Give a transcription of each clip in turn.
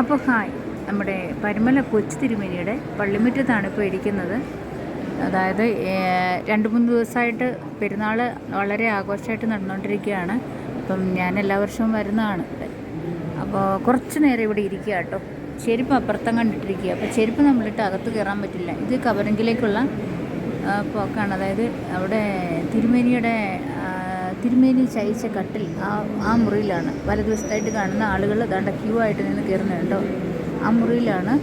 അപ്പോൾ ഹായ്. നമ്മുടെ പരുമല കൊച്ചു തിരുമേനിയുടെ പള്ളിമുറ്റത്താണ് ഇപ്പോൾ ഇരിക്കുന്നത്. അതായത് രണ്ട് മൂന്ന് ദിവസമായിട്ട് പെരുന്നാൾ വളരെ ആഘോഷമായിട്ട് നടന്നുകൊണ്ടിരിക്കുകയാണ്. അപ്പം ഞാൻ എല്ലാ വർഷവും വരുന്നതാണ് അപ്പോൾ കുറച്ച് നേരം ഇവിടെ ഇരിക്കുക കേട്ടോ. ചെരുപ്പ് അപ്പുറത്തം കണ്ടിട്ടിരിക്കുക. അപ്പോൾ ചെരുപ്പ് നമ്മളിട്ട് അകത്ത് കയറാൻ പറ്റില്ല. ഇത് കവരങ്കിലേക്കുള്ള പോക്കാണ്. അതായത് അവിടെ തിരുമേനിയുടെ തിരുമേനി ചയച്ച കട്ടിൽ ആ ആ മുറിയിലാണ്. വലതുവശത്തായിട്ട് കാണുന്ന ആളുകൾ ദാണ്ട ക്യൂ ആയിട്ട് നിന്ന് കയറുന്നത് കേട്ടോ. ആ മുറിയിലാണ്.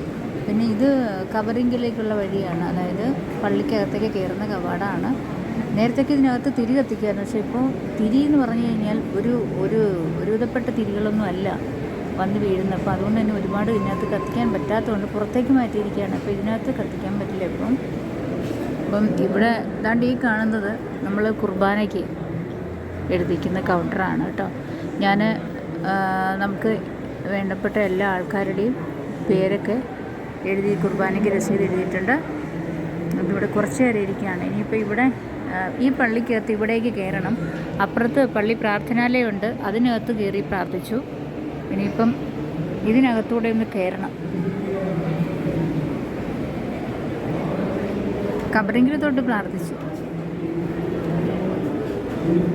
പിന്നെ ഇത് കവറിങ്കിലേക്കുള്ള വഴിയാണ്. അതായത് പള്ളിക്കകത്തേക്ക് കയറുന്ന കവാടമാണ് നേരത്തേക്ക് ഇതിനകത്ത് തിരി കത്തിക്കുമായിരുന്നു. പക്ഷേ ഇപ്പോൾ തിരി എന്ന് പറഞ്ഞു കഴിഞ്ഞാൽ ഒരു ഒരു ഒരുവിധപ്പെട്ട തിരികളൊന്നും അല്ല വന്ന് വീഴുന്നത്. അപ്പോൾ അതുകൊണ്ട് തന്നെ ഒരുപാട് ഇതിനകത്ത് കത്തിക്കാൻ പറ്റാത്തതുകൊണ്ട് പുറത്തേക്ക് മാറ്റിയിരിക്കുകയാണ്. അപ്പോൾ ഇതിനകത്ത് കത്തിക്കാൻ പറ്റില്ല ഇപ്പം. അപ്പം ഇവിടെ ദാണ്ട് ഈ കാണുന്നത് നമ്മൾ കുർബാനയ്ക്ക് എഴുതിക്കുന്ന കൗണ്ടറാണ് കേട്ടോ. ഞാൻ നമുക്ക് വേണ്ടപ്പെട്ട എല്ലാ ആൾക്കാരുടെയും പേരൊക്കെ എഴുതി കുർബാനയ്ക്ക് രസീത് എഴുതിയിട്ടുണ്ട്. ഇവിടെ കുറച്ച് നേരം ഇരിക്കുകയാണ്. ഇനിയിപ്പോൾ ഇവിടെ ഈ പള്ളിക്കകത്ത് ഇവിടേക്ക് കയറണം. അപ്പുറത്ത് പള്ളി പ്രാർത്ഥനാലയമുണ്ട്. അതിനകത്ത് കയറി പ്രാർത്ഥിച്ചു. ഇനിയിപ്പം ഇതിനകത്തൂടെ ഒന്ന് കയറണം. കബറിങ്കിൽ തൊട്ട് പ്രാർത്ഥിച്ചു.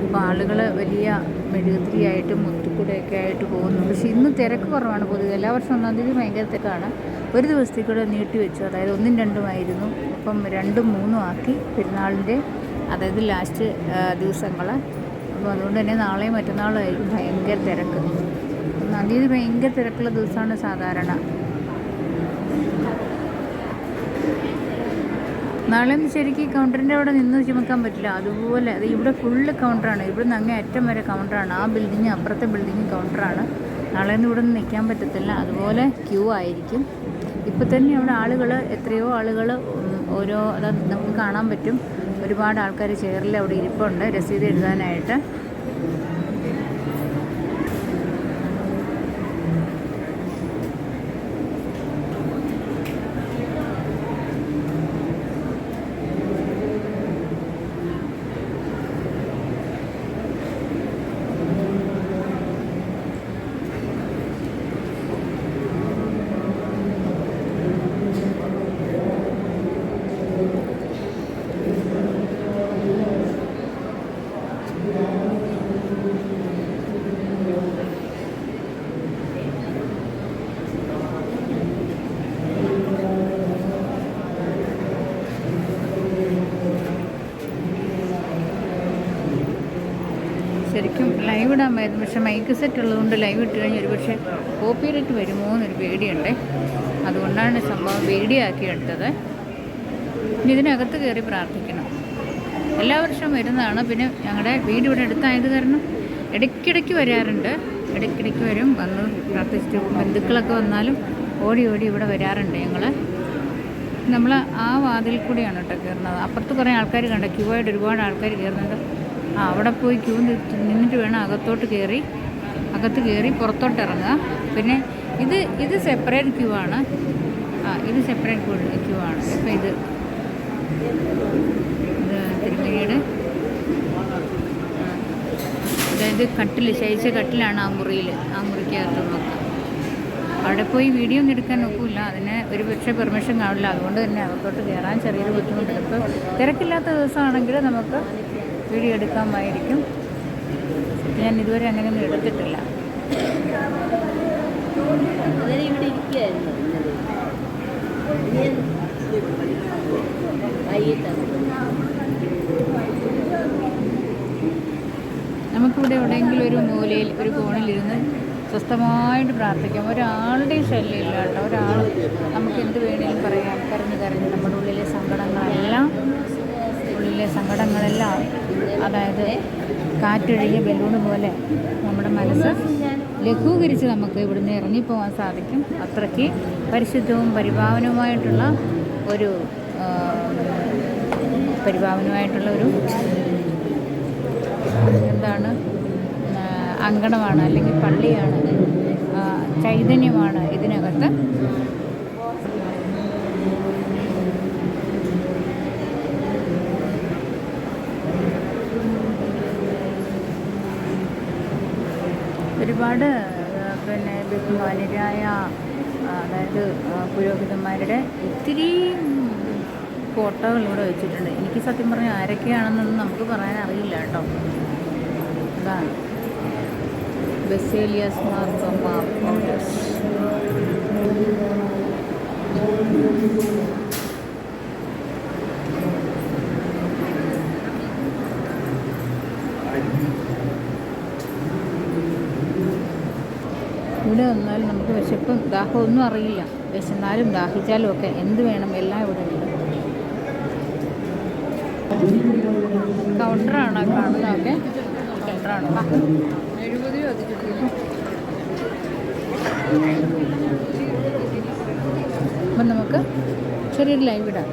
അപ്പോൾ ആളുകൾ വലിയ മെഴുകുതിരിയായിട്ടും മുത്തുക്കൂടെയൊക്കെ ആയിട്ട് പോകുന്നു പക്ഷേ ഇന്ന് തിരക്ക് കുറവാണ് പൊതുവെ. എല്ലാ വർഷവും ഒന്നാം തീയതി ഭയങ്കര തിരക്കാണ്. ഒരു ദിവസത്തേക്കൂടെ നീട്ടി വെച്ചു. അതായത് ഒന്നും രണ്ടുമായിരുന്നു അപ്പം രണ്ടും മൂന്നും ആക്കി പെരുന്നാളിന്റെ അതായത് ലാസ്റ്റ് ദിവസങ്ങൾ അപ്പോൾ അതുകൊണ്ട് തന്നെ നാളെയും മറ്റന്നാളും ആയിരിക്കും ഭയങ്കര തിരക്ക്. ഒന്നാം തീയതി ഭയങ്കര തിരക്കുള്ള ദിവസമാണ് സാധാരണ. നാളെ ശരിക്കും കൗണ്ടറിന്റെ അവിടെ നിന്ന് ചുമക്കാൻ പറ്റില്ല. അതുപോലെ അത് ഇവിടെ ഫുള്ള് കൗണ്ടറാണ് ഇവിടെ നിന്ന് അങ്ങേ അറ്റം വരെ കൗണ്ടറാണ് ആ ബിൽഡിങ് അപ്പുറത്തെ ബിൽഡിങ് കൗണ്ടറാണ് നാളെ ഒന്നും ഇവിടെ നിന്ന് നിൽക്കാൻ പറ്റത്തില്ല. അതുപോലെ ക്യൂ ആയിരിക്കും. ഇപ്പോൾ തന്നെ അവിടെ ആളുകൾ എത്രയോ ആളുകൾ ഓരോ അത് നമുക്ക് കാണാൻ പറ്റും. ഒരുപാട് ആൾക്കാർ ചെയറിൽ അവിടെ ഇരിപ്പുണ്ട്. രസീത് എഴുതാനായിട്ട്. ശരിക്കും ലൈവ് ഇടാമായിരുന്നു പക്ഷേ മൈക്ക് സെറ്റ് ഉള്ളതുകൊണ്ട് ലൈവ് ഇട്ട് കഴിഞ്ഞാൽ ഒരു പക്ഷേ കോപ്പിറൈറ്റ് വരുമോ എന്നൊരു പേടിയുണ്ട്. അതുകൊണ്ടാണ് സംഭവം പേടിയാക്കി എടുത്തത്. ഇനി ഇതിനകത്ത് കയറി പ്രാർത്ഥിക്കണം. എല്ലാ വർഷവും വരുന്നതാണ്. പിന്നെ ഞങ്ങളുടെ വീട് ഇവിടെ അടുത്തായത് കാരണം ഇടയ്ക്കിടയ്ക്ക് വരാറുണ്ട്. ഇടയ്ക്കിടയ്ക്ക് വരും. വന്ന് പ്രാർത്ഥിച്ചിട്ട്. ബന്ധുക്കളൊക്കെ വന്നാലും ഓടി ഓടി ഇവിടെ വരാറുണ്ട് ഞങ്ങൾ നമ്മൾ ആ വാതിൽ കൂടിയാണ് കേട്ടോ കയറുന്നത്. അപ്പുറത്ത് കുറേ ആൾക്കാർ കണ്ട? ക്യൂ ആയിട്ട് ഒരുപാട് ആൾക്കാർ കയറുന്നുണ്ട്. അവിടെ പോയി ക്യൂ നിന്നിട്ട് വേണം അകത്തോട്ട് കയറി അകത്ത് കയറി പുറത്തോട്ട് ഇറങ്ങുക. പിന്നെ ഇത് ഇത് സെപ്പറേറ്റ് ക്യൂ ആണ്. ആ ഇത് സെപ്പറേറ്റ് ക്യൂ ആണ്. ഇപ്പം ഇത് ഇത് അതായത് കട്ടിൽ ശയിച്ച കട്ടിലാണ് ആ മുറിയിൽ ആ മുറിക്കകത്തുള്ളത് അവിടെ പോയി വീഡിയോ ഒന്നും എടുക്കാൻ നോക്കില്ല അതിന് ഒരു പക്ഷേ പെർമിഷൻ കാണില്ല. അതുകൊണ്ട് തന്നെ അകത്തോട്ട് കയറാൻ ചെറിയൊരു ബുദ്ധിമുട്ടുണ്ട് ഇപ്പോൾ തിരക്കില്ലാത്ത ദിവസമാണെങ്കിൽ നമുക്ക് വീഡിയോ എടുക്കാമായിരിക്കും. ഞാൻ ഇതുവരെ അങ്ങനെയൊന്നും എടുത്തിട്ടില്ല. നമുക്കിവിടെ എവിടെയെങ്കിലും ഒരു മൂലയിൽ ഒരു കോണിലിരുന്ന് സ്വസ്ഥമായിട്ട് പ്രാർത്ഥിക്കാം. ഒരാളുടെയും ശല്യമില്ല കേട്ടോ. ഒരാൾ നമുക്ക് എന്ത് വേണേലും പറയാം. കരഞ്ഞ് കരഞ്ഞ് നമ്മുടെ ഉള്ളിലെ സങ്കടങ്ങളെല്ലാം ഉള്ളിലെ സങ്കടങ്ങളെല്ലാം അതായത് കാറ്റൊഴുകിയ ബലൂൺ പോലെ നമ്മുടെ മനസ്സ് ലഘൂകരിച്ച് നമുക്ക് ഇവിടുന്ന് ഇറങ്ങിപ്പോകാൻ സാധിക്കും. അത്രയ്ക്ക് പരിശുദ്ധവും പരിഭാവനവുമായിട്ടുള്ള ഒരു പരിഭാവനമായിട്ടുള്ള ഒരു എന്താണ് അങ്കണമാണ് അല്ലെങ്കിൽ പള്ളിയാണ് ചൈതന്യമാണ് ഇതിനകത്ത്. ഒരുപാട് പിന്നെ ബഹുമാനരായ അതായത് പുരോഹിതന്മാരുടെ ഒത്തിരി ഫോട്ടോകൾ ഇവിടെ വെച്ചിട്ടുണ്ട്. എനിക്ക് സത്യം പറഞ്ഞാൽ ആരൊക്കെയാണെന്നൊന്നും നമുക്ക് പറയാൻ അറിയില്ല കേട്ടോ. ഇതാണ് ബസേലിയസ് മാർത്തോമ പൗലോസ്. ഇവിടെ വന്നാൽ നമുക്ക് വിശപ്പും ദാഹവും ഒന്നും അറിയില്ല. വിശന്നാലും ദാഹിച്ചാലും ഒക്കെ എന്ത് വേണം എല്ലാം ഇവിടെ കൗണ്ടറാണ് കാണുന്നതൊക്കെ കൗണ്ടറാണ് എഴുപത് അപ്പം നമുക്ക് ചെറിയൊരു ലൈവ് ഇടാം.